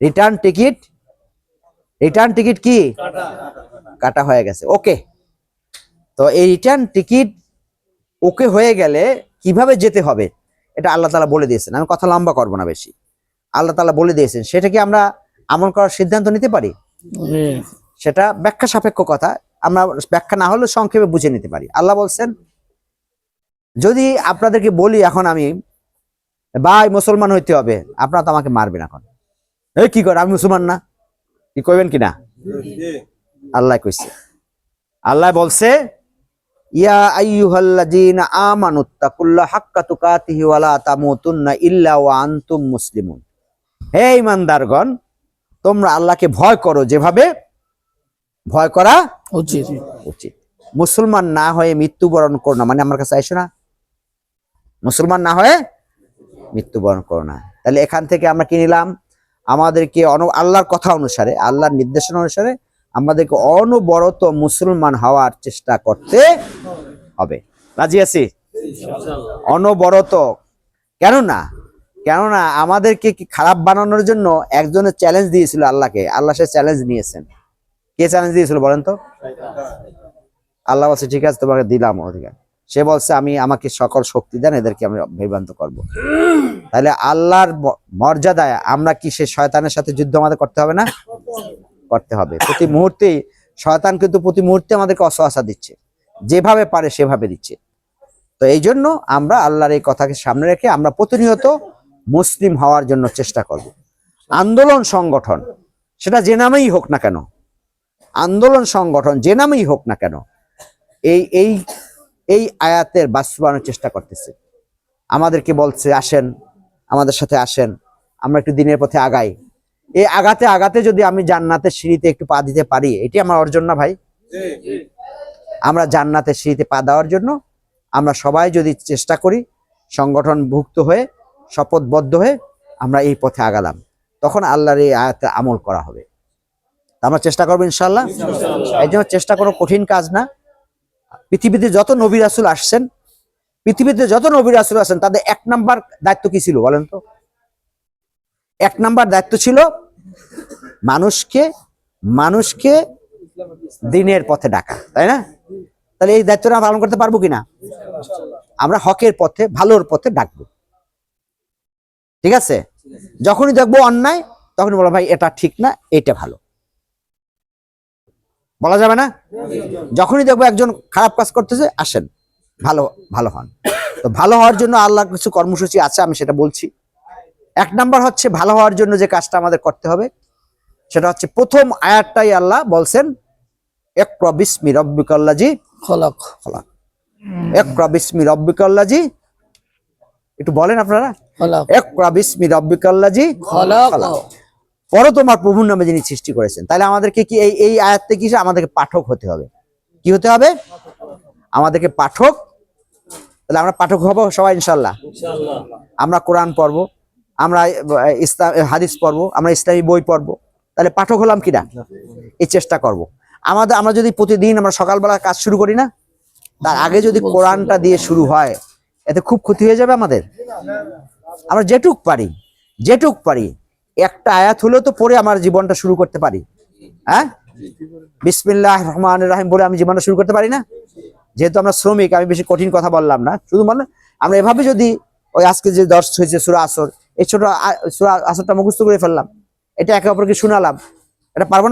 Return ticket return ticket কি? কাটা। হয়ে গেছে ওকে তো এই রিটার্ন টিকিট ওকে হয়ে গেলে কীভাবে যেতে হবে? এটা আল্লাহ তালা বলে দিয়েছেন আমি কথা লম্বা করব না বেশি। আল্লাহ তালা বলে দিয়েছেন সেটা কি আমরা আমল করার সিদ্ধান্ত নিতে পারি? সেটা ব্যাখ্যা সাপেক্ষ কথা আমরা ব্যাখ্যা না হলেও সংক্ষেপে বুঝে নিতে পারি। আল্লাহ বলছেন যদি আপনাদেরকে বলি এখন আমি ভাই মুসলমান হইতে হবে আপনারা তো আমাকে মারবেন এখন। এই কি করে আমি মুসলমান না? কি কইবেন কিনা? আল্লাহ কইছে। আল্লাহ বলছে ইয়া আইয়ুহাল্লাযীনা আমানুত্তাকুল্লাহ হাক্কা তুকাতিহি ওয়া লা তামুতুন্না ইল্লা ওয়া আনতুম মুসলিমুন। হে ইমানদারগণ তোমরা আল্লাহকে ভয় করো যেভাবে ভয় করা উচিত। উচিত। মুসলমান না হয়ে মৃত্যুবরণ করো না। মানে আমার কাছে আইসো না। মুসলমান না হয়ে মৃত্যুবরণ করো না। তাহলে এখান থেকে আমরা কি নিলাম? আমাদেরকে অন আল্লাহর কথা অনুসারে আল্লাহর নির্দেশনা অনুসারে আমাদেরকে অনবরত মুসলমান হওয়ার চেষ্টা করতে হবে। রাজি আছি? অনবরত। কেন কেননা কেননা আমাদেরকে কি খারাপ বানানোর জন্য একজনের চ্যালেঞ্জ দিয়েছিল আল্লাহকে আল্লাহ সে চ্যালেঞ্জ নিয়েছেন। কে চ্যালেঞ্জ দিয়েছিল বলেন তো? আল্লাহ বলছে ঠিক আছে তোমাকে দিলাম অধিকার। সে বলছে, আমি আমাকে সকল শক্তি দেন, এদেরকে আমি বিভ্রান্ত করব। তাহলে আল্লাহর মর্যাদায় আমরা কি সে শয়তানের সাথে যুদ্ধ আমাদের করতে হবে না? করতে হবে। প্রতি মুহূর্তেই শয়তান কিন্তু প্রতি মুহূর্তে আমাদেরকে অসহাসা দিচ্ছে। যেভাবে পারে সেভাবে দিচ্ছে। তো এই জন্য আমরা আল্লাহর এই কথাকে সামনে রেখে আমরা প্রতিনিয়ত মুসলিম হওয়ার জন্য চেষ্টা করব। আন্দোলন সংগঠন, সেটা যে নামেই হোক না কেন, আন্দোলন সংগঠন যে নামেই হোক না কেন, এই এই এই আয়াতের বাস্তবায়নের চেষ্টা করতেছে। আমাদেরকে বলছে আসেন আমাদের সাথে আসেন আমরা একটু দিনের পথে আগাই। এই আগাতে আগাতে যদি আমি জান্নাতের সিঁড়িতে একটু পা দিতে পারি এটি আমার অর্জন না ভাই। আমরা জান্নাতের সিঁড়িতে পা দেওয়ার জন্য আমরা সবাই যদি চেষ্টা করি সংগঠনভুক্ত হয়ে শপথবদ্ধ হয়ে আমরা এই পথে আগালাম। তখন আল্লাহর এই আয়াতে আমল করা হবে। তা আমরা চেষ্টা করব ইনশাল্লাহ এই জন্য চেষ্টা কোনো কঠিন কাজ না। পৃথিবীতে যত নবী রাসুল আসছেন, পৃথিবীতে যত নবী রাসুল আসছেন, তাদের এক নাম্বার দায়িত্ব কি ছিল বলেন তো? এক নাম্বার দায়িত্ব ছিল মানুষকে মানুষকে দিনের পথে ডাকা, তাই না? তাহলে এই দায়িত্বটা আমরা পালন করতে পারব কিনা? আমরা হকের পথে, ভালোর পথে ডাকবো। ঠিক আছে? যখনই দেখব অন্যায়, তখনই বলো ভাই, এটা ঠিক না, এটা ভালো। বলা যাবে না? যখনই দেখব একজন খারাপ কাজ করতেছে আসেন। ভালো ভালো হন। তো ভালো হওয়ার জন্য আল্লাহ কিছু কর্মসূচি আছে আমি সেটা বলছি। এক নাম্বার হচ্ছে ভালো হওয়ার জন্য যে কাজটা আমাদের করতে হবে সেটা হচ্ছে প্রথম আয়াতটাই আল্লাহ বলছেন এক প্রবিস্মি রব্বিকল্লাজি খলক। খলাক। এক প্রবিস্মি রব্বিকল্লাজি একটু বলেন আপনারা? এক প্রবিস্মি রব্বিকল্লাজি খলক। পরও তোমার প্রভুর নামে যিনি সৃষ্টি করেছেন। তাহলে আমাদেরকে কি এই এই আয়াতে কি আমাদেরকে পাঠক হতে হবে? কি হতে হবে? আমাদেরকে পাঠক তাহলে আমরা পাঠক হব সবাই ইনশাল্লাহ আমরা কোরআন পড়ব আমরা ইসলাম হাদিস পড়ব আমরা ইসলামী বই পড়ব। তাহলে পাঠক হলাম কিনা? এই চেষ্টা করব। আমাদের আমরা যদি প্রতিদিন আমরা সকালবেলা কাজ শুরু করি না তার আগে যদি কোরআনটা দিয়ে শুরু হয় এতে খুব ক্ষতি হয়ে যাবে আমাদের? আমরা যেটুক পারি যেটুক পারি একটা আয়াত হলেও তো পড়ে আমার জীবনটা শুরু করতে পারি। হ্যাঁ? বিসমিল্লাহ রহমান রাহিম বলে আমি জীবনটা শুরু করতে পারি না? যেহেতু আমরা শ্রমিক, আমি বেশি কঠিন কথা বললাম না। শুধু মানে আমরা এভাবে যদি ওই আজকে যে দর্শ হয়েছে সুরা আসর, এই ছোট সুরা আসরটা মুখস্থ করে ফেললাম। এটা একে অপরকে শোনালাম। এটা পারব